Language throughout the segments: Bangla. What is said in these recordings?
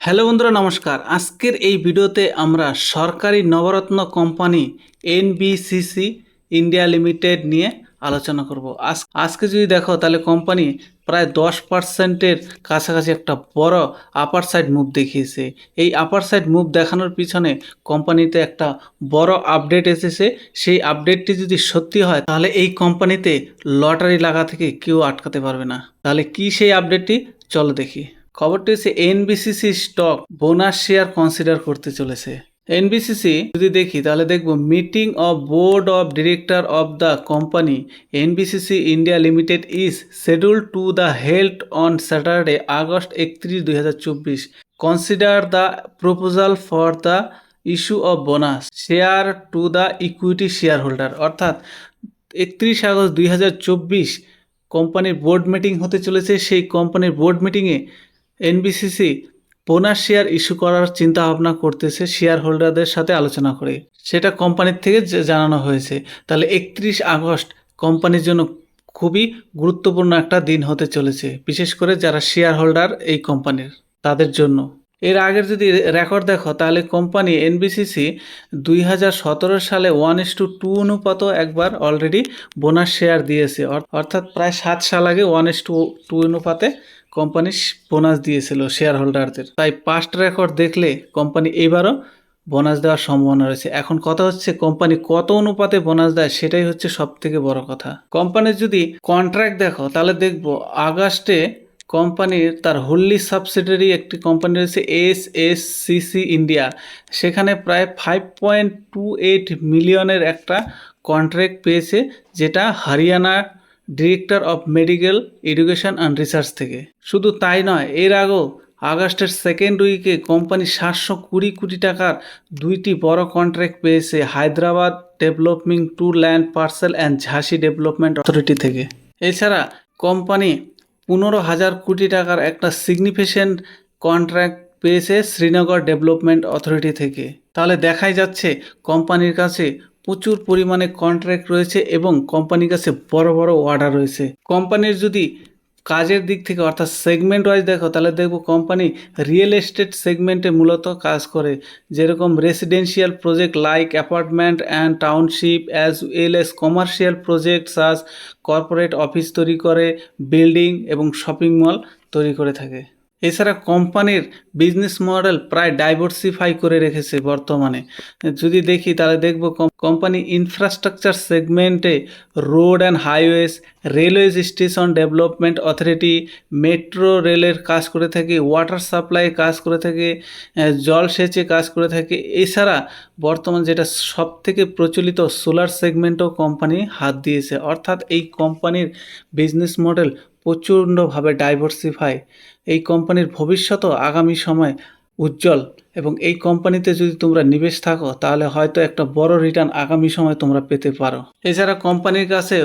হ্যালো বন্ধুরা, নমস্কার। আজকের এই ভিডিওতে আমরা সরকারি Navratna company NBCC India limited নিয়ে আলোচনা করব। আজ আজকে যদি দেখো, তাহলে কোম্পানি প্রায় দশ পার্সেন্টের কাছাকাছি একটা বড় আপার সাইড মুভ দেখিয়েছে। এই আপার সাইড মুভ দেখানোর পিছনে কোম্পানিতে একটা বড় আপডেট এসেছে। সেই আপডেটটি যদি সত্যি হয়, তাহলে এই কোম্পানিতে লটারি লাগা থেকে কেউ আটকাতে পারবে না। তাহলে কি সেই আপডেটটি চলো দেখি। খবরটি হচ্ছে NBCC stock bonus share consider করতে চলেছে। এনবিসিসি যদি দেখি, তাহলে দেখব meeting of board of director of the company NBCC India limited is schedule to the held on Saturday August একত্রিশ, দুই হাজার চব্বিশ। Consider the proposal for the issue of bonus share to the equity share holder অর্থাৎ একত্রিশ আগস্ট, দুই হাজার চব্বিশ কোম্পানির বোর্ড মিটিং হতে চলেছে। সেই কোম্পানির বোর্ড মিটিংয়ে এনবিসিসি বোনাস শেয়ার ইস্যু করার চিন্তা ভাবনা করতেছে শেয়ার হোল্ডারদের সাথে আলোচনা করে। সেটা কোম্পানির থেকে জানানো হয়েছে। তাহলে একত্রিশ আগস্ট কোম্পানির জন্য খুবই গুরুত্বপূর্ণ একটা দিন হতে চলেছে, বিশেষ করে যারা শেয়ার হোল্ডার এই কোম্পানির, তাদের জন্য। এর আগের যদি রেকর্ড দেখো, তাহলে কোম্পানি এনবিসিসি দুই হাজার সতেরো সালে ওয়ান ইস টু টু অনুপাতও একবার অলরেডি বোনাস শেয়ার দিয়েছে। অর্থাৎ প্রায় সাত সাল আগে ওয়ান ইস টু টু অনুপাতে কোম্পানি বোনাস দিয়েছিল শেয়ার হোল্ডারদের তাই পাস্ট রেকর্ড দেখলে কোম্পানি এবারও বোনাস দেওয়ার সম্ভাবনা রয়েছে। এখন কথা হচ্ছে কোম্পানি কত অনুপাতে বোনাস দেয় সেটাই হচ্ছে সব থেকে বড় কথা। কোম্পানির যদি কন্ট্রাক্ট দেখো, তাহলে দেখব আগস্টে কোম্পানির তার হোল্লি সাবসিডারি একটি কোম্পানি রয়েছে এস এস সিসি ইন্ডিয়া সেখানে প্রায় ফাইভ পয়েন্ট টু এইট মিলিয়নের একটা কন্ট্রাক্ট পেয়েছে, যেটা Haryana director of medical education and research থেকে। শুধু তাই নয়, এর আগেও আগস্টের সেকেন্ড উইকে কোম্পানি সাতশো কুড়ি কোটি টাকার দুইটি বড় কন্ট্রাক্ট পেয়েছে Hyderabad developing to land parcel and ঝাঁসি development authority থেকে। এছাড়া কোম্পানি পনেরো হাজার কোটি টাকার একটা সিগনিফিকেন্ট কন্ট্রাক্ট পেয়েছে শ্রীনগর ডেভেলপমেন্ট অথরিটি থেকে। তাহলে দেখাই যাচ্ছে কোম্পানির কাছে প্রচুর পরিমাণে কন্ট্রাক্ট রয়েছে এবং কোম্পানির কাছে বড় বড় অর্ডার রয়েছে। কোম্পানির যদি কাজের দিক থেকে অর্থাৎ সেগমেন্ট ওয়াইজ দেখো, তাহলে দেখব কোম্পানি রিয়েল এস্টেট সেগমেন্টে মূলত কাজ করে। যেরকম residential project like apartment and township as well as commercial project such corporate office তৈরি করে বিল্ডিং এবং শপিং মল তৈরি করে থাকে। এছাড়া কোম্পানির বিজনেস মডেল প্রায় ডাইভার্সিফাই করে রেখেছে বর্তমানে। যদি দেখি তাহলে দেখব কোম্পানি ইনফ্রাস্ট্রাকচার সেগমেন্টে road and highways railway station development authority metro রেলের কাজ করে থাকে ওয়াটার সাপ্লাই কাজ করে থাকে জলসেচে কাজ করে থাকে। এছাড়া বর্তমান যেটা সব থেকে প্রচলিত সোলার সেগমেন্টও কোম্পানি হাত দিয়েছে। অর্থাৎ এই কোম্পানির বিজনেস মডেল প্রচণ্ডভাবে ডাইভার্সিফাই এই কোম্পানির ভবিষ্যতও আগামী সময় উজ্জ্বল এবং এই কোম্পানিতে যদি তোমরা নিবেশ থাকো, তাহলে হয়তো একটা বড় রিটার্ন আগামী সময় তোমরা পেতে পারো। এছাড়া কোম্পানির কাছে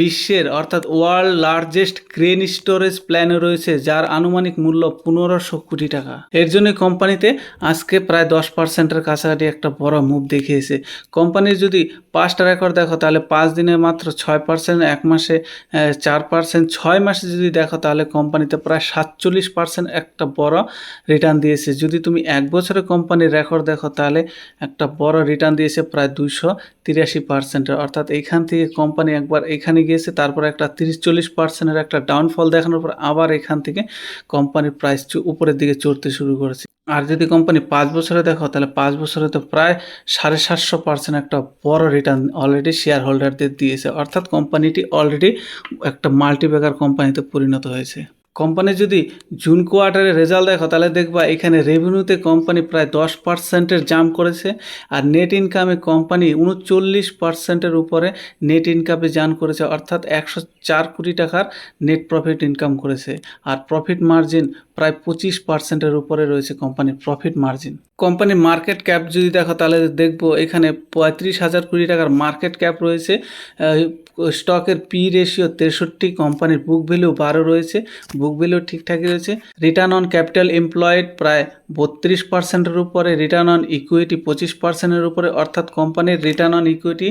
বিশ্বের অর্থাৎ ওয়ার্ল্ড লার্জেস্ট ক্রেন স্টোরেজ প্ল্যানও রয়েছে, যার আনুমানিক মূল্য পনেরোশো কোটি টাকা। এর জন্য কোম্পানিতে আজকে প্রায় দশ পার্সেন্টের কাছাকাছি একটা বড় মুভ দেখিয়েছে। কোম্পানির যদি পাঁচটা রেকর্ড দেখো, তাহলে পাঁচ দিনে মাত্র ছয় পার্সেন্ট এক মাসে চার পার্সেন্ট ছয় মাসে যদি দেখো, তাহলে কোম্পানিতে প্রায় সাতচল্লিশ পার্সেন্ট একটা বড় রিটার্ন দিয়েছে। যদি তুমি এক বছরে কোম্পানির রেকর্ড দেখো, তাহলে একটা বড় রিটার্ন দিয়েছে প্রায় দুইশো তিরাশি পার্সেন্টের অর্থাৎ এইখান থেকে কোম্পানি একবার এখানে গিয়েছে, তারপর একটা তিরিশ চল্লিশ পার্সেন্টের একটা ডাউনফল দেখানোর পর আবার এখান থেকে কোম্পানির প্রাইস উপরের দিকে চড়তে শুরু করেছে। আর যদি কোম্পানি পাঁচ বছরে দেখো, তাহলে পাঁচ বছরে তো প্রায় সাড়ে সাতশো পার্সেন্ট একটা বড় রিটার্ন অলরেডি শেয়ার হোল্ডারদের দিয়েছে। অর্থাৎ কোম্পানিটি অলরেডি একটা মাল্টিব্যাগার কোম্পানিতে পরিণত হয়েছে। কোম্পানি যদি জুন কোয়ার্টারে রেজাল্ট দেখো, তাহলে দেখবা এখানে রেভিনিউতে কোম্পানি প্রায় দশ পার্সেন্টের জাম করেছে আর নেট ইনকামে কোম্পানি উনচল্লিশ পার্সেন্টের উপরে নেট ইনকামে জান করেছে, অর্থাৎ একশো চার কোটি টাকার নেট প্রফিট ইনকাম করেছে। আর প্রফিট মার্জিন প্রায় পঁচিশ পার্সেন্টের উপরে রয়েছে কোম্পানির প্রফিট মার্জিন কোম্পানির মার্কেট ক্যাপ যদি দেখো, তাহলে দেখব এখানে পঁয়ত্রিশ হাজার কোটি টাকার মার্কেট ক্যাপ রয়েছে। স্টকের পি রেশিও তেষট্টি কোম্পানির বুক ভ্যালু বারো রয়েছে বুক ভ্যালু ঠিকঠাকই রয়েছে। রিটার্ন অন ক্যাপিটাল এমপ্লয়েড প্রায় বত্রিশ পার্সেন্টের উপরে রিটার্ন অন ইকুইটি পঁচিশ পার্সেন্টের উপরে, অর্থাৎ কোম্পানির রিটার্ন অন ইকুইটি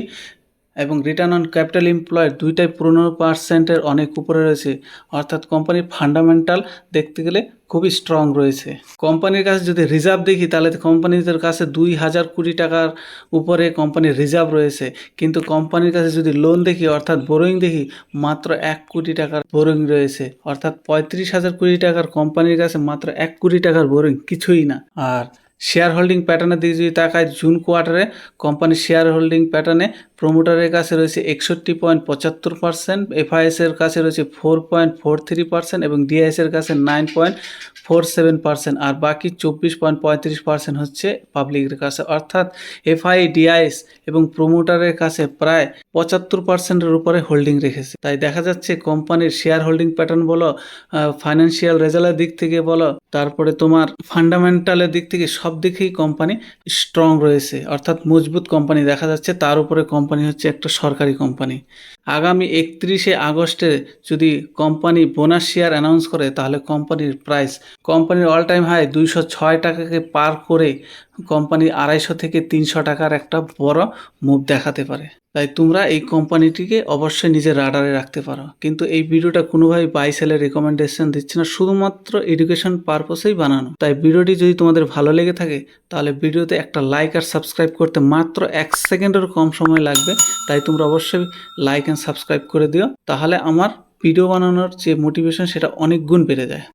এবং রিটার্ন অন ক্যাপিটাল এমপ্লয়েড দুইটাই পনেরো পার্সেন্টের অনেক উপরে রয়েছে। অর্থাৎ কোম্পানির ফান্ডামেন্টাল দেখতে গেলে খুবই স্ট্রং রয়েছে। কোম্পানির কাছে যদি রিজার্ভ দেখি, তাহলে কোম্পানিদের কাছে দুই হাজার কোটি টাকার উপরে কোম্পানির রিজার্ভ রয়েছে। কিন্তু কোম্পানির কাছে যদি লোন দেখি, অর্থাৎ বোরোয়িং দেখি, মাত্র এক কোটি টাকার বোরোয়িং রয়েছে। অর্থাৎ পঁয়ত্রিশ হাজার কোটি টাকার কোম্পানির কাছে মাত্র এক কোটি টাকার বোরোয়িং কিছুই না। আর শেয়ার হোল্ডিং প্যাটার্নের দিকে যদি তাকায় জুন কোয়ার্টারে কোম্পানির শেয়ার হোল্ডিং প্যাটার্নে প্রমোটারের কাছে রয়েছে একষট্টি পয়েন্ট পঁচাত্তর পার্সেন্ট এফআইএস এর কাছে রয়েছে four point four three percent এবং ডিআইএস এর কাছে nine point four seven percent আর বাকি চব্বিশ পয়েন্ট পঁয়ত্রিশ পার্সেন্ট হচ্ছে পাবলিকের কাছে। অর্থাৎ এফআই, ডিআইএস এবং প্রমোটারের কাছে প্রায় পঁচাত্তর পার্সেন্টের উপরে হোল্ডিং রেখেছে। তাই দেখা যাচ্ছে কোম্পানির শেয়ার হোল্ডিং প্যাটার্ন বলো ফাইন্যান্সিয়াল রেজাল্টের দিক থেকে বলো, তারপরে তোমার ফান্ডামেন্টালের দিক থেকে সব দিকেই কোম্পানি স্ট্রং রয়েছে। অর্থাৎ মজবুত কোম্পানি দেখা যাচ্ছে, তার উপরে কোম্পানি হচ্ছে একটা সরকারি কোম্পানি। আগামী একত্রিশে আগস্টে যদি কোম্পানি বোনাস শেয়ার অ্যানাউন্স করে, তাহলে কোম্পানির প্রাইস কোম্পানির অল টাইম হাই দুইশো ছয় টাকাকে পার করে কোম্পানি আড়াইশো থেকে তিনশো টাকার একটা বড় মুভ দেখাতে পারে। তাই তোমরা এই কোম্পানিটিকে অবশ্যই নিজের রাডারে রাখতে পারো। কিন্তু এই ভিডিওটা কোনোভাবেই বাই সেলের রেকমেন্ডেশন দিচ্ছে না, শুধুমাত্র এডুকেশন পারপসেই বানানো। তাই ভিডিওটি যদি তোমাদের ভালো লেগে থাকে, তাহলে ভিডিওতে একটা লাইক আর সাবস্ক্রাইব করতে মাত্র এক সেকেন্ডেরও কম সময় লাগবে। তাই তোমরা অবশ্যই লাইক অ্যান্ড সাবস্ক্রাইব করে দিও। তাহলে আমার ভিডিও বানানোর যে মোটিভেশন সেটা অনেক গুণ বেড়ে যায়।